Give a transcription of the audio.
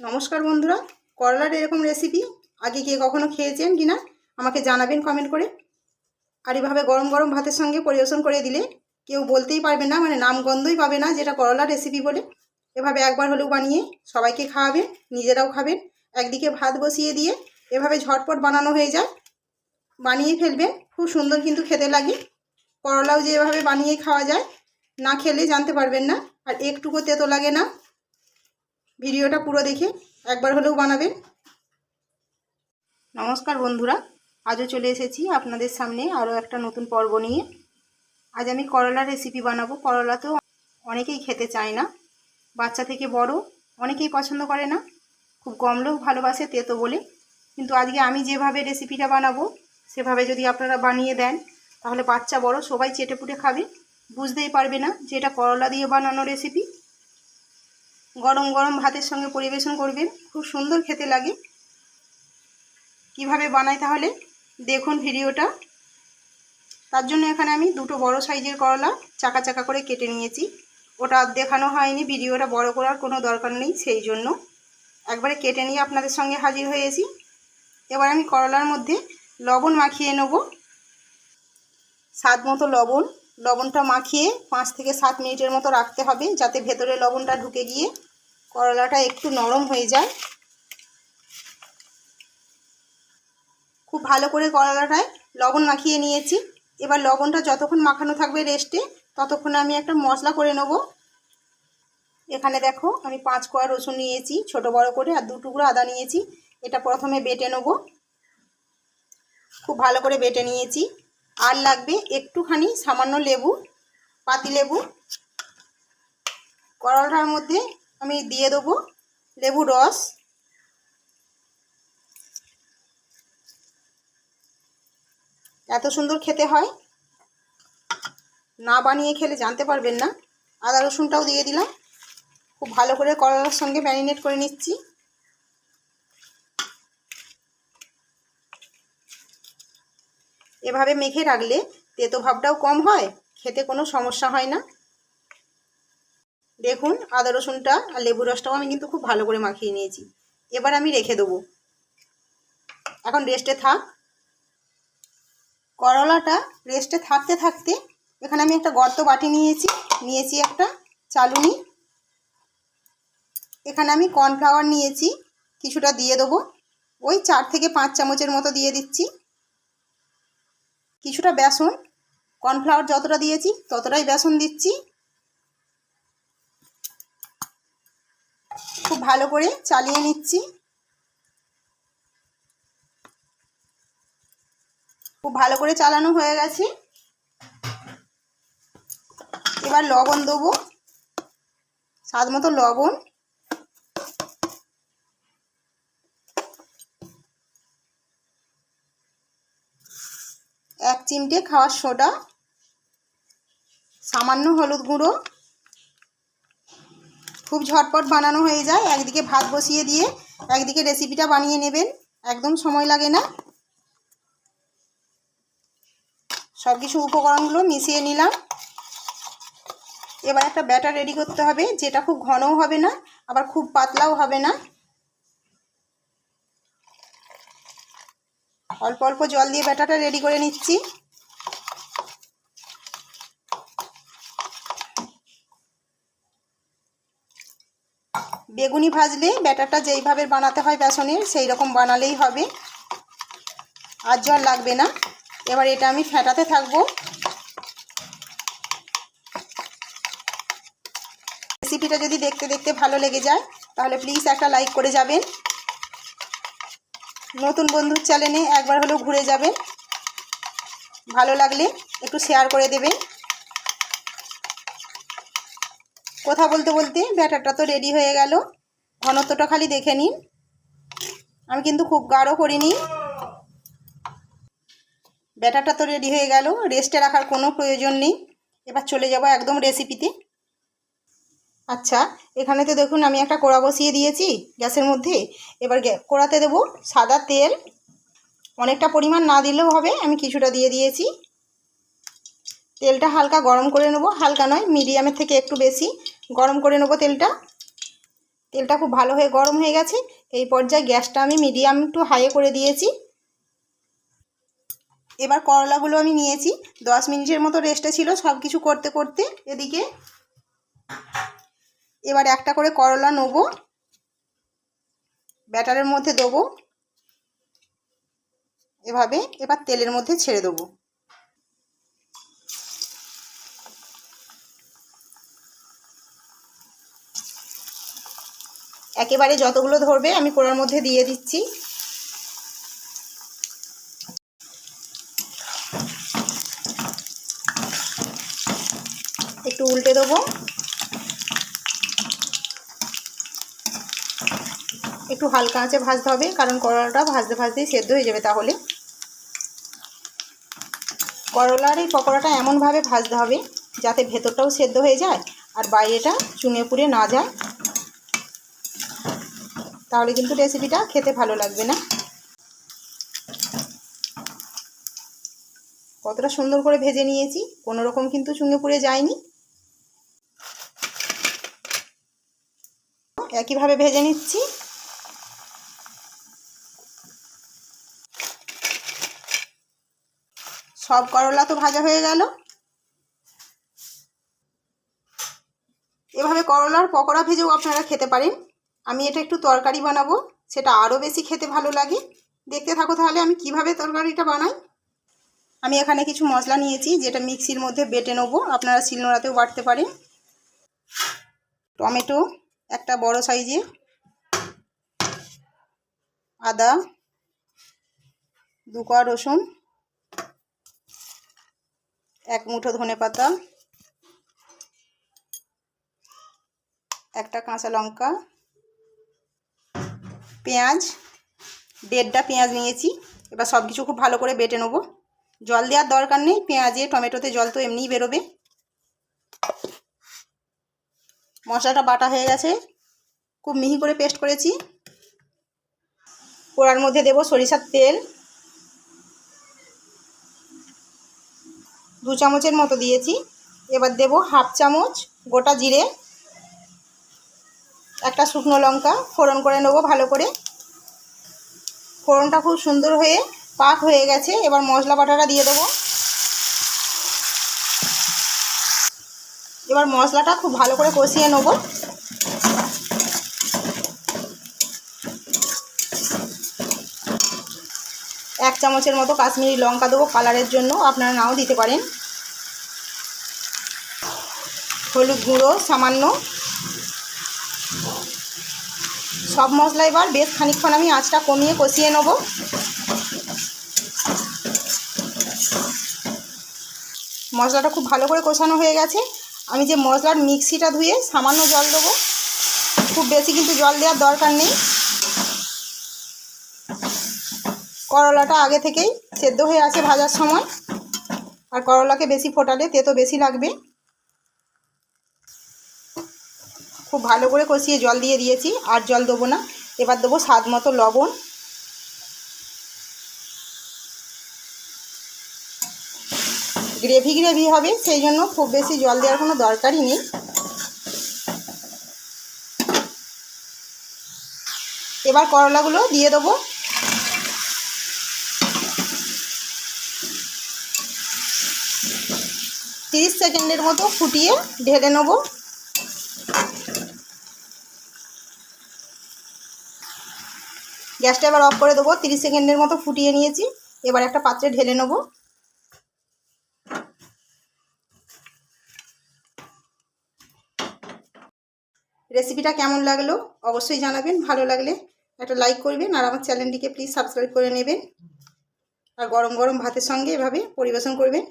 নমস্কার বন্ধুরা, করলার এরকম রেসিপি আগে কে কখনো খেয়েছেন কি না, আমাকে জানাবেন কমেন্ট করে। আর এভাবে গরম গরম ভাতের সঙ্গে পরিবেশন করে দিলে কেউ বলতেই পারবে না মানে নাম গন্ধই পাবে না যেটা করলার রেসিপি বলে। এভাবে একবার হলেও বানিয়ে সবাইকে খাওয়াবেন, নিজেরাও খাবেন। একদিকে ভাত বসিয়ে দিয়ে এভাবে ঝটপট বানানো হয়ে যায়। বানিয়ে ফেলবেন, খুব সুন্দর কিন্তু খেতে লাগে। করলাও যে এভাবে বানিয়ে খাওয়া যায়, না খেলে জানতে পারবেন না, আর একটুকু তেতো লাগে না। ভিডিওটা পুরো দেখে একবার হলেও বানাবেন। নমস্কার বন্ধুরা, আজও চলে এসেছি আপনাদের সামনে আরও একটা নতুন পর্ব নিয়ে। আজ আমি করলা রেসিপি বানাবো। করলা তো অনেকেই খেতে চায় না। বাচ্চা থেকে বড় অনেকেই পছন্দ করে না। খুব কম লোক ভালোবাসে তেতো বলে। কিন্তু আজকে আমি যেভাবে রেসিপিটা বানাবো, সেভাবে যদি আপনারা বানিয়ে দেন, তাহলে বাচ্চা বড় সবাই চেটে পুটে খাবে। বুঝতেই পারবে না যে এটা করলা দিয়ে বানানো রেসিপি গরম গরম ভাতের সঙ্গে পরিবেশন করবেন। খুব সুন্দর খেতে লাগে। কীভাবে বানাই তাহলে? দেখুন ভিডিওটা। তার জন্য এখানে আমি দুটো বড় সাইজের করলা চাকা চাকা করে কেটে নিয়েছি। ওটা দেখানো হয়নি, ভিডিওটা বড় করার কোনো দরকার নেই সেই জন্য। একবারে কেটে নিয়ে আপনাদের সঙ্গে হাজির হয়েছি। এবার আমি করলার মধ্যে লবণ মাখিয়ে নেব। স্বাদ মতো লবণ। লবণটা মাখিয়ে পাঁচ থেকে সাত মিনিটের মতো রাখতে হবে, যাতে ভেতরে লবণটা ঢুকে গিয়ে করলাটা একটু নরম হয়ে যায়। খুব ভালো করে করলাটায় লবণ মাখিয়ে নিয়েছি। এবার লবণটা যতক্ষণ মাখানো থাকবে রেস্টে, ততক্ষণে আমি একটা মশলা করে নেব। এখানে দেখো আমি পাঁচ কোয়া রসুন নিয়েছি, ছোট বড় করে, আর দু টুকরো আদা নিয়েছি। এটা প্রথমে বেটে নেব। খুব ভালো করে বেটে নিয়েছি। আর লাগবে একটুখানি সামান্য লেবু, পাতি লেবু। করলাটার মধ্যে আমি দিয়ে দেবো লেবু রস। এত সুন্দর খেতে হয়। না বানিয়ে খেলে জানতে পারবেন না। আদা রসুনটাও দিয়ে দিলাম। খুব ভালো করে করলার সঙ্গে ম্যারিনেট করে নিচ্ছি। এভাবে মেখে রাখলে তেতো ভাবটাও কম হয়, খেতে কোনো সমস্যা হয় না। দেখুন, আদা রসুনটা আর লেবু রসটাও আমি কিন্তু খুব ভালো করে মাখিয়ে নিয়েছি। এবার আমি রেখে দেবো। এখন রেস্টে থাক। করলাটা রেস্টে থাকতে থাকতে এখানে আমি একটা গর্ত বাটি নিয়েছি নিয়েছি একটা চালুনি। এখানে আমি কর্নফ্লাওয়ার নিয়েছি, কিছুটা দিয়ে দেবো। ওই চার থেকে পাঁচ চামচের মতো দিয়ে দিচ্ছি। কিছুটা বেসন, কর্নফ্লাওয়ার যতটা দিয়েছি ততটাই বেসন দিচ্ছি। খুব ভালো করে চালিয়ে নিচ্ছি। খুব ভালো করে চালানো হয়ে গেছে। এবার লবণ দেবো। স্বাদ মতো লবণ। এক চিমটে খাওয়ার সোডা, সামান্য হলুদ গুঁড়ো। খুব ঝটপট বানানো হয়ে যায়। একদিকে ভাত বসিয়ে দিয়ে একদিকে রেসিপিটা বানিয়ে নেবেন। একদম সময় লাগে না। সব কিছু উপকরণগুলো মিশিয়ে নিলাম। এবার একটা ব্যাটার রেডি করতে হবে, যেটা খুব ঘনও হবে না, আবার খুব পাতলাও হবে না। অল্প অল্প জল দিয়ে ব্যাটারটা রেডি করে নিচ্ছি। বেগুনি ভাজলে ব্যাটারটা যেইভাবে বানাতে হয় বেসনের সেই রকম বানালেই হবে। আর জল লাগবে না। এবার এটা আমি ফেটাতে থাকব। রেসিপিটা যদি দেখতে দেখতে ভালো লেগে যায়, তাহলে প্লিজ একটা লাইক করে যাবেন। নতুন বন্ধুর চ্যানেলে একবার হলেও ঘুরে যাবেন ভালো লাগলে একটু শেয়ার করে দেবেন কথা বলতে বলতে ব্যাটারটা তো রেডি হয়ে গেল। ঘনত্বটা খালি দেখে নিন। আমি কিন্তু খুব গাঢ় করিনি। ব্যাটারটা তো রেডি হয়ে গেল। রেস্টে রাখার কোনো প্রয়োজন নেই। এবার চলে যাব একদম রেসিপিতে আচ্ছা এখানে তো দেখুন আমি একটা কোড়া বসিয়ে দিয়েছি গ্যাসের মধ্যে। এবার কোড়াতে দেবো সাদা তেল। অনেকটা পরিমাণ না দিলেও হবে, আমি কিছুটা দিয়ে দিয়েছি। তেলটা হালকা গরম করে নেব, হালকা নয়, মিডিয়ামের থেকে একটু বেশি গরম করে নেব তেলটা। তেলটা খুব ভালো হয়ে গরম হয়ে গেছে, এই পর্যায়ে গ্যাসটা আমি মিডিয়াম একটু হাইয়ে করে দিয়েছি। এবার করলাগুলো আমি নিয়েছি, দশ মিনিটের মতো রেস্টে ছিল সব কিছু করতে করতে। এদিকে এবার একটা করে করলা নেব। ব্যাটারের মধ্যে দেবো। এভাবে এবার তেলের মধ্যে ছেড়ে দেবো। একেবারে যতগুলো ধরবে আমি কোড়ার মধ্যে দিয়ে দিচ্ছি। একটু উল্টে দেবো। একটু হালকা আঁচে ভাজতে হবে, কারণ করলাটা ভাজতে ভাজতেই সেদ্ধ হয়ে যাবে তাহলে। করলার এই পকোড়াটা এমনভাবে ভাজতে হবে যাতে ভেতরটাও সেদ্ধ হয়ে যায় আর বাইরেটা চুনে পুড়ে না যায়। তাহলে কিন্তু রেসিপিটা খেতে ভালো লাগবে না। কতটা সুন্দর করে ভেজে নিয়েছি, কোনো রকম কিন্তু চুঙে পুড়ে যায়নি। একইভাবে ভেজে নিচ্ছি। সব করলা তো ভাজা হয়ে গেল। এভাবে করলার পকোড়া ভেজেও আপনারা খেতে পারেন। আমি এটা একটু তরকারি বানাবো, সেটা আরও বেশি খেতে ভালো লাগে। দেখতে থাকো তাহলে আমি কীভাবে তরকারিটা বানাই। আমি এখানে কিছু মশলা নিয়েছি, যেটা মিক্সির মধ্যে বেটে নেব। আপনারা শিলনোড়াতেও বাটতে পারেন। টমেটো, একটা বড় সাইজে আদা দু কোয়া রসুন এক মুঠো ধনে পাতা, একটা কাঁচা লঙ্কা, পেঁয়াজ, দেড়টা পেঁয়াজ নিয়েছি। এবার সব কিছু খুব ভালো করে বেটে নেব। জল দেওয়ার দরকার নেই, পেঁয়াজে, টমেটোতে জল তো এমনিই বেরোবে। মশলাটা বাটা হয়ে গেছে। খুব মিহি করে পেস্ট করেছি। পোড়ার মধ্যে দেব সরিষার তেল। দু চামচের মতো দিয়েছি। এবার দেব হাফ চামচ গোটা জিরে, একটা শুকনো লঙ্কা, ফোড়ন করে নেব ভালো করে। ফোড়নটা খুব সুন্দর হয়ে পাক হয়ে গেছে, এবার মশলা বাটাটা দিয়ে দেবো। এবার মশলাটা খুব ভালো করে কষিয়ে নেব। এক চামচের মতো কাশ্মীরি লঙ্কা দেবো কালারের জন্য। আপনারা নাও দিতে পারেন। হলুদ গুঁড়ো সামান্য। সব মশলা এবার বেশ খানিকক্ষণ আমি আঁচটা কমিয়ে কষিয়ে নেব। মশলাটা খুব ভালো করে কষানো হয়ে গেছে। আমি যে মশলার মিক্সিটা ধুয়ে সামান্য জল দেবো। খুব বেশি কিন্তু জল দেওয়ার দরকার নেই। করলাটা আগে থেকেই সেদ্ধ হয়ে আছে ভাজার সময়। আর করলাকে বেশি ফোটালে তেতো বেশি লাগবে। খুব ভালো করে কষিয়ে জল দিয়ে দিয়েছি, আর জল দেবো না। এবার দেবো স্বাদ মতো লবণ। গ্রেভি গ্রেভি হবে, সেই জন্য খুব বেশি জল দেওয়ার কোনো দরকারই নেই। এবার করলাগুলো দিয়ে দেবো। তিরিশ সেকেন্ডের মতো ফুটিয়ে ঢেলে নেব। গ্যাসটা এবার অফ করে দেবো, তিরিশ সেকেন্ডের মতো ফুটিয়ে নিয়েছি। এবার একটা পাত্রে ঢেলে নেব। রেসিপিটা কেমন লাগল অবশ্যই জানাবেন, ভালো লাগলে একটা লাইক করবেন আর আমার চ্যানেলটিকে প্লিজ সাবস্ক্রাইব করে নেবেন। আর গরম গরম ভাতের সঙ্গে এভাবে পরিবেশন করবেন।